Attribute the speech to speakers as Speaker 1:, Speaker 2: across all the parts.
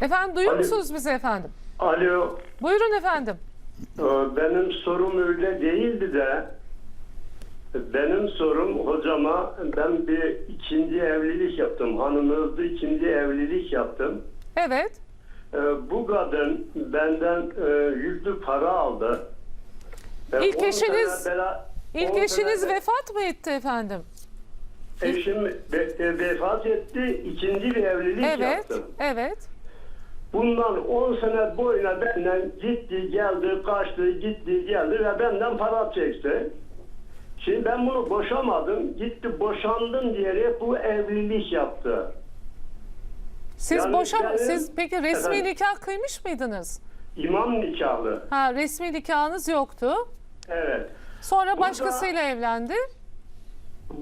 Speaker 1: Efendim duyuyor
Speaker 2: Alo.
Speaker 1: musunuz bizi efendim?
Speaker 2: Alo,
Speaker 1: Buyurun efendim.
Speaker 2: e, benim sorum öyle değildi de benim sorum hocama ben bir ikinci evlilik yaptım. Hanımızdı ikinci evlilik yaptım.
Speaker 1: Evet.
Speaker 2: E, Bu kadın benden e, yüklü para aldı. E,
Speaker 1: İlk
Speaker 2: on
Speaker 1: eşiniz-
Speaker 2: sene bela-
Speaker 1: İlk
Speaker 2: on
Speaker 1: eşiniz
Speaker 2: sene
Speaker 1: vefat mı etti efendim?
Speaker 2: Eşim ve- e, vefat etti. ikinci bir evlilik
Speaker 1: Evet.
Speaker 2: yaptım.
Speaker 1: Evet.
Speaker 2: Bundan 10 sene boyuna benden gitti geldi kaçtı gitti geldi ve benden para çekti. Şimdi ben bunu boşamadım. Gitti boşandım diyerek bu evlilik yaptı.
Speaker 1: Siz
Speaker 2: Yani
Speaker 1: boşa
Speaker 2: benim-
Speaker 1: siz peki resmi
Speaker 2: Efendim?
Speaker 1: nikah kıymış mıydınız?
Speaker 2: İmam nikahlı.
Speaker 1: Ha resmi nikahınız yoktu.
Speaker 2: Evet.
Speaker 1: Sonra başkasıyla evlendi.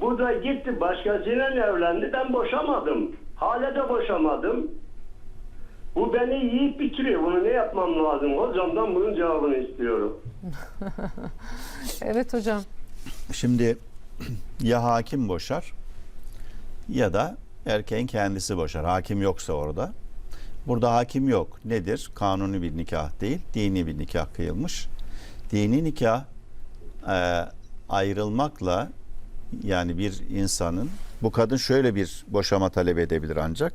Speaker 2: Bu da gitti başkasıyla evlendi. Ben boşamadım. Hala da boşamadım. Bu beni yiyip bitiriyor. Bunu ne yapmam lazım? Hocamdan bunun cevabını istiyorum.
Speaker 1: Evet hocam.
Speaker 3: Şimdi ya hakim boşar ya da erkeğin kendisi boşar. Hakim yoksa orada. Burada hakim yok. Nedir? Kanuni bir nikah değil, dini bir nikah kıyılmış. Dini nikah e, ayrılmakla yani bir insanın bu kadın şöyle bir boşama talep edebilir ancak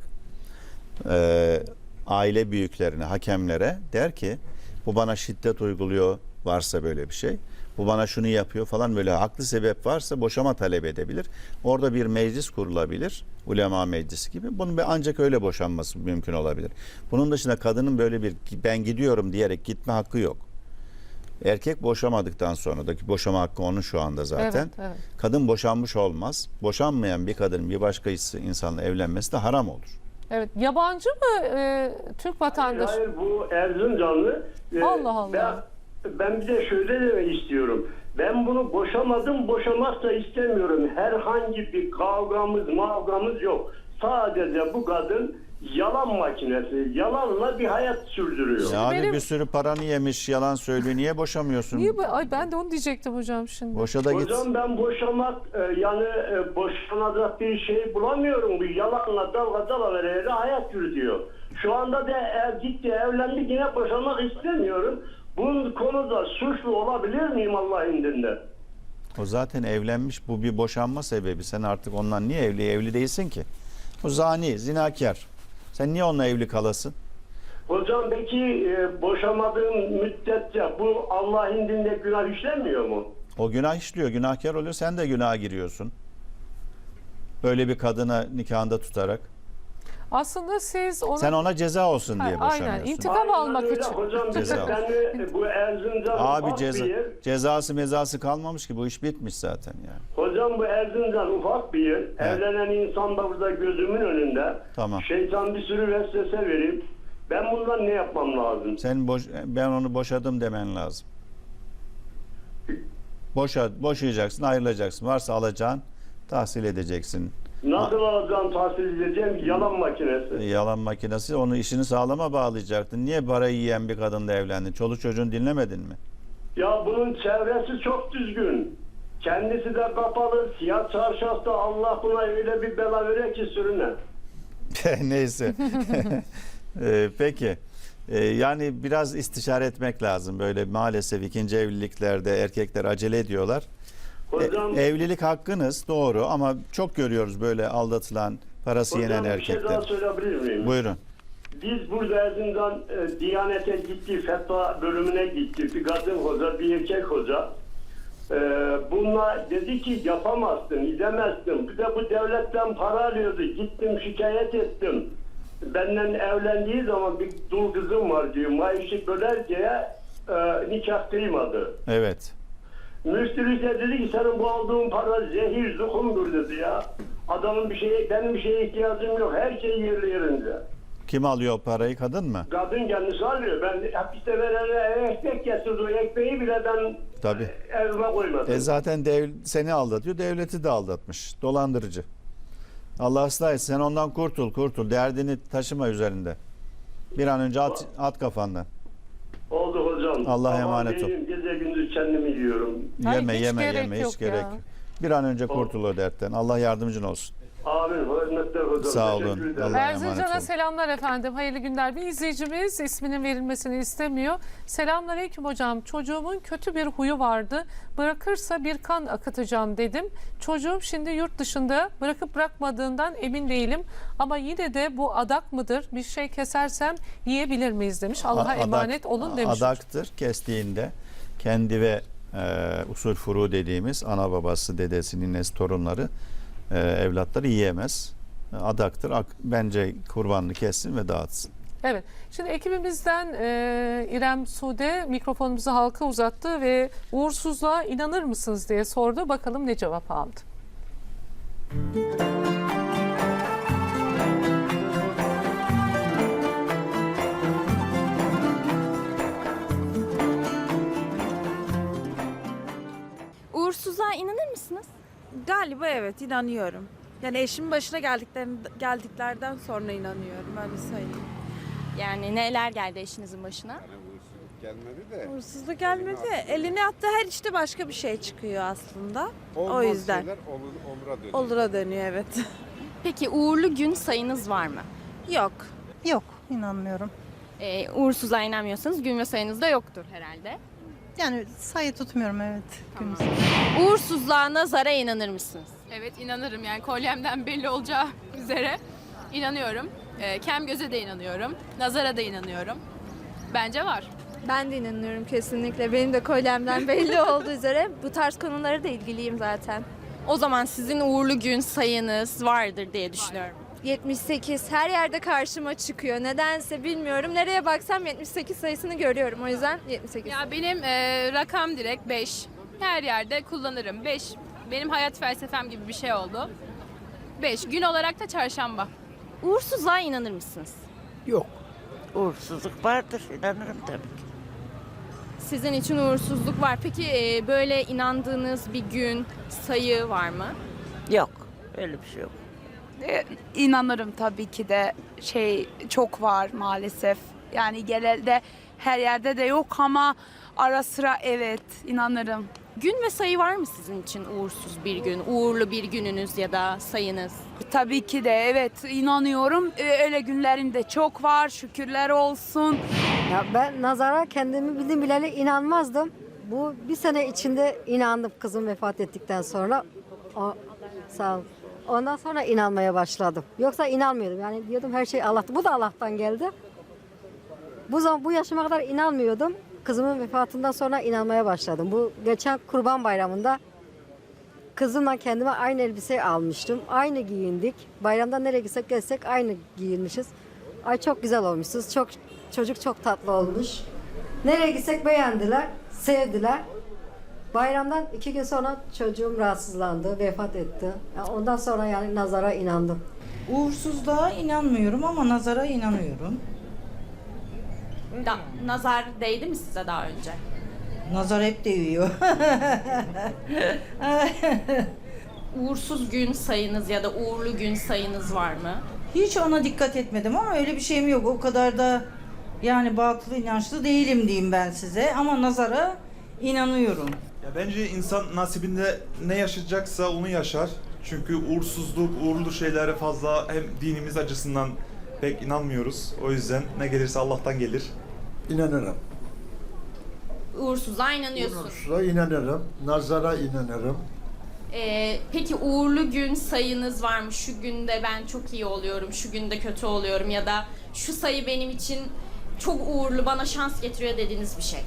Speaker 3: e, aile büyüklerine, hakemlere der ki bu bana şiddet uyguluyor varsa böyle bir şey. Bu bana şunu yapıyor falan böyle haklı sebep varsa boşama talep edebilir. Orada bir meclis kurulabilir. Ulema meclisi gibi. Bunun bir- ancak öyle boşanması mümkün olabilir. Bunun dışında kadının böyle bir ben gidiyorum diyerek gitme hakkı yok. Erkek boşamadıktan sonra da ki boşama hakkı onun şu anda zaten.
Speaker 1: Evet, evet.
Speaker 3: Kadın boşanmış olmaz. Boşanmayan bir kadının bir başka insanla evlenmesi de haram olur.
Speaker 1: Evet. Yabancı mı e, Türk vatandaşı?
Speaker 2: Hayır bu Erzincanlı. Ee,
Speaker 1: Allah Allah.
Speaker 2: Ben, ben bir de şöyle demek istiyorum. Ben bunu boşamadım, boşamak da istemiyorum. Herhangi bir kavgamız, mavgamız yok. Sadece bu kadın yalan makinesi. Yalanla bir hayat sürdürüyor.
Speaker 3: Ya abi
Speaker 1: benim-
Speaker 3: bir sürü paranı yemiş, yalan söylüyor. Niye boşamıyorsun?
Speaker 1: Niye bu- Ay ben de onu diyecektim hocam şimdi.
Speaker 3: Boşa da git.
Speaker 2: Hocam ben boşamak e, yani e, boşanacak bir şey bulamıyorum. Bu yalanla dalga dala vererek hayat yürütüyor. Şu anda da eğer gitti evlendi yine boşanmak istemiyorum. Bunun konuda suçlu olabilir miyim Allah indinde?
Speaker 3: O zaten evlenmiş. Bu bir boşanma sebebi. Sen artık ondan niye evli? Evli değilsin ki. O zani, zinakar. Sen niye onunla evli kalasın?
Speaker 2: Hocam peki e, boşamadığın müddetçe bu Allah indinde günah işlemiyor mu?
Speaker 3: O günah işliyor, günahkar oluyor. Sen de günaha giriyorsun. Böyle bir kadına nikahında tutarak.
Speaker 1: Aslında siz onu
Speaker 3: Sen ona ceza olsun diye
Speaker 1: Ha, aynen.
Speaker 3: boşanıyorsun.
Speaker 1: İntikam
Speaker 2: Aynen
Speaker 1: almak
Speaker 2: öyle
Speaker 1: için.
Speaker 2: Hocam
Speaker 3: Ceza.
Speaker 2: ben de bu Erzincan
Speaker 3: Abi
Speaker 2: ufak
Speaker 3: ceza,
Speaker 2: bir yer.
Speaker 3: cezası mezası kalmamış ki bu iş bitmiş zaten yani.
Speaker 2: Hocam bu Erzincan ufak bir yer. Evlenen insan da burada gözümün önünde.
Speaker 3: Tamam.
Speaker 2: Şeytan bir sürü vesvese verip ben bundan ne yapmam lazım?
Speaker 3: Sen boş, ben onu boşadım demen lazım. Boşa, boşayacaksın, ayrılacaksın. Varsa alacağın, tahsil edeceksin.
Speaker 2: Nasıl alacağım tahsil edeceğim? Yalan makinesi.
Speaker 3: Yalan makinesi onu işini sağlama bağlayacaktın. Niye parayı yiyen bir kadınla evlendin? Çoluk çocuğun dinlemedin mi?
Speaker 2: Ya bunun çevresi çok düzgün. Kendisi de kapalı. Siyah çarşafta Allah buna öyle bir bela verir ki sürüne.
Speaker 3: Neyse. Ee, peki. Ee, yani biraz istişare etmek lazım. Böyle maalesef ikinci evliliklerde erkekler acele ediyorlar. E,
Speaker 2: Hocam,
Speaker 3: evlilik hakkınız doğru ama çok görüyoruz böyle aldatılan, parası yenen
Speaker 2: hocam bir şey daha
Speaker 3: erkekler.
Speaker 2: söyleyebilir miyim?
Speaker 3: Buyurun.
Speaker 2: Biz burada Erzincan e, Diyanet'e gitti, fetva bölümüne gitti. Bir kadın hoca, bir erkek hoca. E, bununla dedi ki yapamazsın, gidemezsin. Bir de bu devletten para alıyordu. Gittim şikayet ettim. Benden evlendiği zaman bir dul kızım var diyor. Maaşı bölerceye e, nikah kıymadı.
Speaker 3: Evet.
Speaker 2: De dedi ki senin bu aldığın para zehir zukumdur dedi ya. Adamın bir şeye, benim bir şeye ihtiyacım yok. Her şey yerli yerinde.
Speaker 3: Kim alıyor parayı? Kadın mı?
Speaker 2: Kadın kendisi alıyor. Ben hapiste verene ekmek getirdi. O ekmeği bile ben
Speaker 3: Tabii.
Speaker 2: evime koymadım.
Speaker 3: E zaten dev, seni aldatıyor, devleti de aldatmış. Dolandırıcı. Allah ıslah etsin. Sen ondan kurtul, kurtul. Derdini taşıma üzerinde. Bir an önce at, at kafandan.
Speaker 2: Hocam.
Speaker 3: Allah'a
Speaker 2: Aman
Speaker 3: emanet ol.
Speaker 2: Gece gündüz kendimi yiyorum.
Speaker 1: Hayır,
Speaker 3: yeme
Speaker 1: hiç
Speaker 3: yeme
Speaker 1: gerek
Speaker 3: yeme
Speaker 1: yok
Speaker 3: hiç
Speaker 1: ya.
Speaker 3: gerek. yok. Bir an önce kurtul o dertten. Allah yardımcın olsun.
Speaker 2: Amin. Hürmetler hocam.
Speaker 3: Sağ olun. Allah'a emanet
Speaker 1: Erzincan'a
Speaker 3: olun.
Speaker 1: selamlar efendim. Hayırlı günler. Bir izleyicimiz isminin verilmesini istemiyor. Selamünaleyküm hocam. Çocuğumun kötü bir huyu vardı. Bırakırsa bir kan akıtacağım dedim. Çocuğum şimdi yurt dışında bırakıp bırakmadığından emin değilim. Ama yine de bu adak mıdır? Bir şey kesersem yiyebilir miyiz demiş. Allah'a
Speaker 3: Adak-
Speaker 1: emanet olun demiş.
Speaker 3: Adaktır. Kestiğinde kendi ve e, usul furu dediğimiz ana babası, dedesi, ninesi, torunları, e, evlatları yiyemez. Adaktır. Ak- Bence kurbanını kessin ve dağıtsın.
Speaker 1: Evet. Şimdi ekibimizden e, İrem Sude mikrofonumuzu halka uzattı ve uğursuzluğa inanır mısınız diye sordu. Bakalım ne cevap aldı.
Speaker 4: Uğursuzluğa
Speaker 5: Galiba evet inanıyorum. Yani eşimin başına geldiklerin, geldiklerden sonra inanıyorum öyle söyleyeyim.
Speaker 4: Yani neler geldi eşinizin başına?
Speaker 6: gelmedi de.
Speaker 5: Uğursuzluk gelmedi. Eline attığı her işte başka bir şey çıkıyor aslında.
Speaker 6: Olmaz
Speaker 5: yüzden.
Speaker 6: Şeyler olur, olura dönüyor.
Speaker 5: Olura dönüyor evet.
Speaker 4: Peki uğurlu gün sayınız var mı?
Speaker 5: Yok.
Speaker 7: Yok inanmıyorum.
Speaker 4: Ee, uğursuzluğa inanmıyorsanız gün ve sayınız da yoktur herhalde.
Speaker 7: Yani sayı tutmuyorum evet.
Speaker 4: Tamam. Uğursuzluğa, nazara inanır mısınız?
Speaker 8: Evet inanırım yani kolyemden belli olacağı üzere inanıyorum. Ee, kem göze de inanıyorum. Nazara da inanıyorum. Bence var.
Speaker 9: Ben de inanıyorum kesinlikle. Benim de kolyemden belli olduğu üzere bu tarz konulara da ilgiliyim zaten.
Speaker 4: O zaman sizin uğurlu gün sayınız vardır diye düşünüyorum.
Speaker 9: 78 her yerde karşıma çıkıyor. Nedense bilmiyorum. Nereye baksam 78 sayısını görüyorum. O yüzden 78.
Speaker 8: Ya benim e, rakam direkt 5. Her yerde kullanırım. 5. Benim hayat felsefem gibi bir şey oldu. 5. Gün olarak da çarşamba.
Speaker 4: Uğursuzluğa inanır mısınız?
Speaker 10: Yok. Uğursuzluk vardır. inanırım tabii ki.
Speaker 4: Sizin için uğursuzluk var. Peki e, böyle inandığınız bir gün, sayı var mı?
Speaker 10: Yok. Öyle bir şey yok.
Speaker 11: E, inanırım tabii ki de şey çok var maalesef. Yani genelde her yerde de yok ama ara sıra evet inanırım.
Speaker 4: Gün ve sayı var mı sizin için uğursuz bir gün, uğurlu bir gününüz ya da sayınız?
Speaker 11: Tabii ki de evet inanıyorum. E, öyle günlerin de çok var şükürler olsun.
Speaker 7: Ya ben nazara kendimi bildim bileli inanmazdım. Bu bir sene içinde inandım kızım vefat ettikten sonra. O, sağ ol. Ondan sonra inanmaya başladım. Yoksa inanmıyordum. Yani diyordum her şey Allah'tan. Bu da Allah'tan geldi. Bu zaman bu yaşıma kadar inanmıyordum. Kızımın vefatından sonra inanmaya başladım. Bu geçen Kurban Bayramı'nda kızımla kendime aynı elbise almıştım. Aynı giyindik. Bayramda nereye gitsek gelsek aynı giyinmişiz. Ay çok güzel olmuşsunuz. Çok çocuk çok tatlı olmuş. Nereye gitsek beğendiler, sevdiler. Bayramdan iki gün sonra çocuğum rahatsızlandı, vefat etti. Ya ondan sonra yani nazara inandım.
Speaker 5: Uğursuzluğa inanmıyorum ama nazara inanıyorum.
Speaker 4: Da, nazar değdi mi size daha önce?
Speaker 5: Nazar hep değiyor.
Speaker 4: Uğursuz gün sayınız ya da uğurlu gün sayınız var mı?
Speaker 5: Hiç ona dikkat etmedim ama öyle bir şeyim yok. O kadar da yani batıl inançlı değilim diyeyim ben size ama nazara inanıyorum.
Speaker 12: Ya bence insan nasibinde ne yaşayacaksa onu yaşar. Çünkü uğursuzluk, uğurlu şeylere fazla hem dinimiz açısından pek inanmıyoruz. O yüzden ne gelirse Allah'tan gelir.
Speaker 10: İnanırım.
Speaker 4: Uğursuzluğa inanıyorsun.
Speaker 10: Uğursuzluğa inanırım. Nazara inanırım.
Speaker 4: Ee, peki uğurlu gün sayınız var mı? Şu günde ben çok iyi oluyorum, şu günde kötü oluyorum ya da şu sayı benim için çok uğurlu, bana şans getiriyor dediğiniz bir şey.